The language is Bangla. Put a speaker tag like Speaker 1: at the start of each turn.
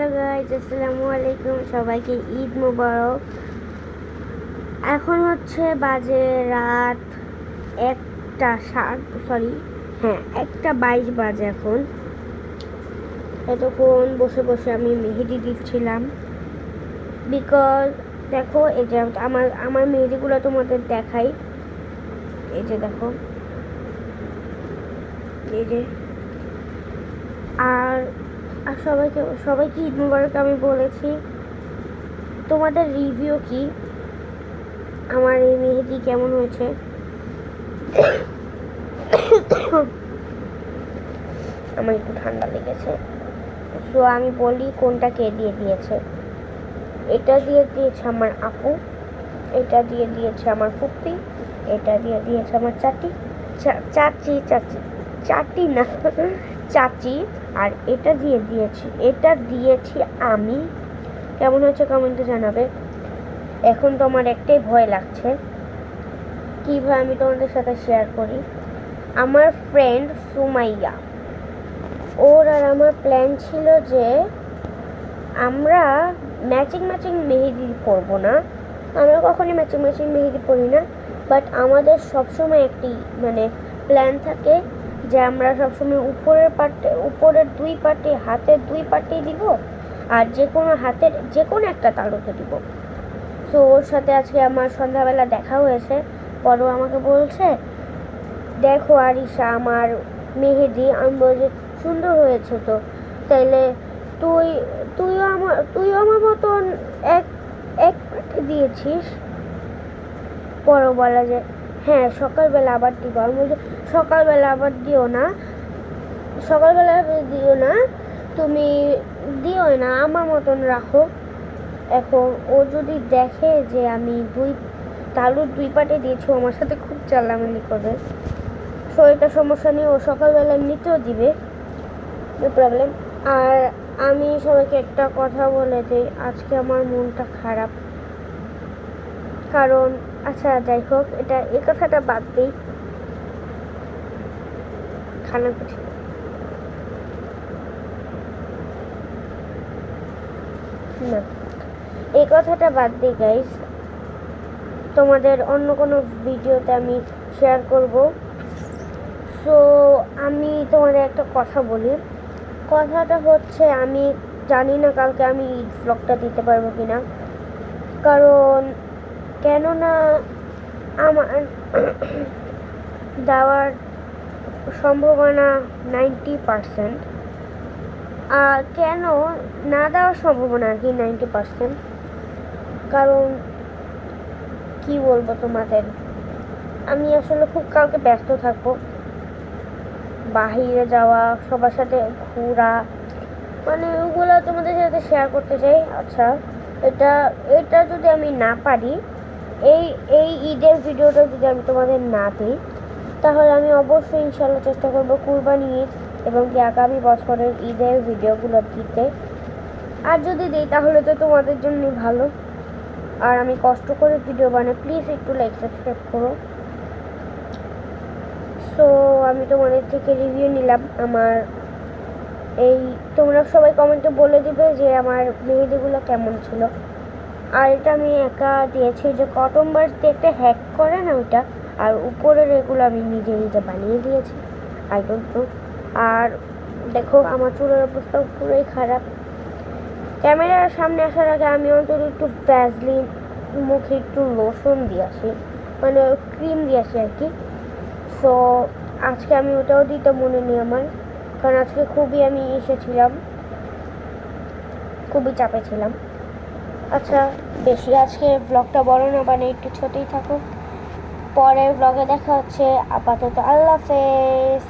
Speaker 1: আসসালামু আলাইকুম। সবাইকে ঈদ মুবারক। এখন হচ্ছে বাজে রাত একটা সাত সরি হ্যাঁ একটা বাইশ বাজে এখন। এতক্ষণ বসে বসে আমি মেহেদি দিচ্ছিলাম। বিকজ দেখো, এই যে আমার আমার মেহেদিগুলো তোমাদের দেখাই। এই যে দেখো। এই যে। আর আর সবাইকে সবাইকে ঈদ মুবারক আমি বলেছি। তোমাদের রিভিউ কি? আমার এই মেহেদি কেমন হয়েছে? আমার একটু ঠান্ডা লেগেছে। তো আমি বলি কোনটা কে দিয়ে দিয়েছে। এটা দিয়ে দিয়েছে আমার আপু, এটা দিয়ে দিয়েছে আমার ফুপ্পি এটা দিয়ে দিয়েছে আমার চাচি, চা- চাচি চাচি চাটি না, চাচি। আর এটা দিয়ে দিয়েছি, এটা দিয়েছি আমি। কেমন হয়েছে কমেন্টে জানাবে। এখন তো আমার একটাই ভয় লাগছে কীভাবে আমি তোমাদের সাথে শেয়ার করি। আমার ফ্রেন্ড সুমাইয়া, ওর আর আমার প্ল্যান ছিল যে আমরা ম্যাচিং ম্যাচিং মেহেদি পরবো না। আমরা কখনই ম্যাচিং ম্যাচিং মেহেদি পরি না বাট আমাদের সবসময় একটি মানে প্ল্যান থাকে যে আমরা সবসময় উপরের পার্টে, উপরের দুই পার্টে, হাতের দুই পার্টেই দিব আর যে কোনো হাতের যে কোনো একটা তালুতে দিব। তো ওর সাথে আজকে আমার সন্ধ্যাবেলা দেখা হয়েছে। পরও আমাকে বলছে, দেখো আরিশা, আমার মেহেদি আমি বলছি সুন্দর হয়েছে তো, তাইলে তুই, তুইও আমার তুইও আমার মতন এক এক পার্টে দিয়েছিস? পরও বলা যে হ্যাঁ সকালবেলা আবার দিব। আমি বলছি, সকালবেলা আবার দিও না। সকালবেলা দিও না। তুমি দিও না, আমার মতন রাখো। এখন ও যদি দেখে যে আমি দুই, তালুর দুই পাটে দিয়েছি আমার সাথে খুব চালামালি করবে। শরীরটা সমস্যা নেই, ও সকালবেলা এমনিতেও দিবে। নো প্রবলেম আর আমি সবাইকে একটা কথা বলে দিই, আজকে আমার মনটা খারাপ। কারণ আচ্ছা যাই হোক, এটা এই কথাটা বাদ দিই। খানা কুঠি না এই কথাটা বাদ দিই গাইস তোমাদের অন্য কোনো ভিডিওতে আমি শেয়ার করব। সো আমি তোমাদের একটা কথা বলি। কথাটা হচ্ছে, আমি জানি না কালকে আমি ব্লগটা দিতে পারব কি না কারণ কেননা আমার দেওয়ার সম্ভাবনা নাইনটি পারসেন্ট আর কেন না দেওয়ার সম্ভাবনা আর কি নাইনটি পারসেন্ট কারণ কি বলব তোমাদের? আমি আসলে খুব কালকে ব্যস্ত থাকব। বাহিরে যাওয়া, সবার সাথে ঘোরা মানে ওগুলো তোমাদের সাথে শেয়ার করতে চাই। আচ্ছা এটা এটা যদি আমি না পারি এই এই ঈদের ভিডিওটা যদি আমি তোমাদের না দিই, তাহলে আমি অবশ্যই ইনশাল্লাহ চেষ্টা করব কুরবানি ঈদ এবং কি আগামী বছরের ঈদের ভিডিওগুলো দিতে। আর যদি দিই, তাহলে তো তোমাদের জন্যই ভালো। আর আমি কষ্ট করে ভিডিও বানাই প্লিজ একটু লাইক সাবস্ক্রাইব করো। সো আমি তোমাদের থেকে রিভিউ নিলাম আমার এই, তোমরা সবাই কমেন্টে বলে দিবে যে আমার মেহেদিগুলো কেমন ছিল। আর এটা আমি একা দিয়েছি যে কটন বার্স দিয়ে একটা হ্যাক করে না ওইটা, আর উপরের এগুলো আমি নিজে নিজে বানিয়ে দিয়েছি আই ডোন্ট নো আর দেখো, আমার চুলের অবস্থা পুরোই খারাপ। ক্যামেরার সামনে আসার আগে আমি অন্তত একটু ভ্যাজলিন মুখে একটু লোশন দিয়ে আসি মানে ক্রিম দিয়ে আসি আর কি। সো আজকে আমি ওটাও দিতে মনে নেই আমার, কারণ আজকে খুবই আমি এসেছিলাম খুবই চাপে ছিলাম। আচ্ছা বেশি, আজকে ব্লগটা বড় না মানে একটু ছোটই থাকুক। পরের ব্লগে দেখা হচ্ছে। আপাতত আল্লাহ হাফেজ।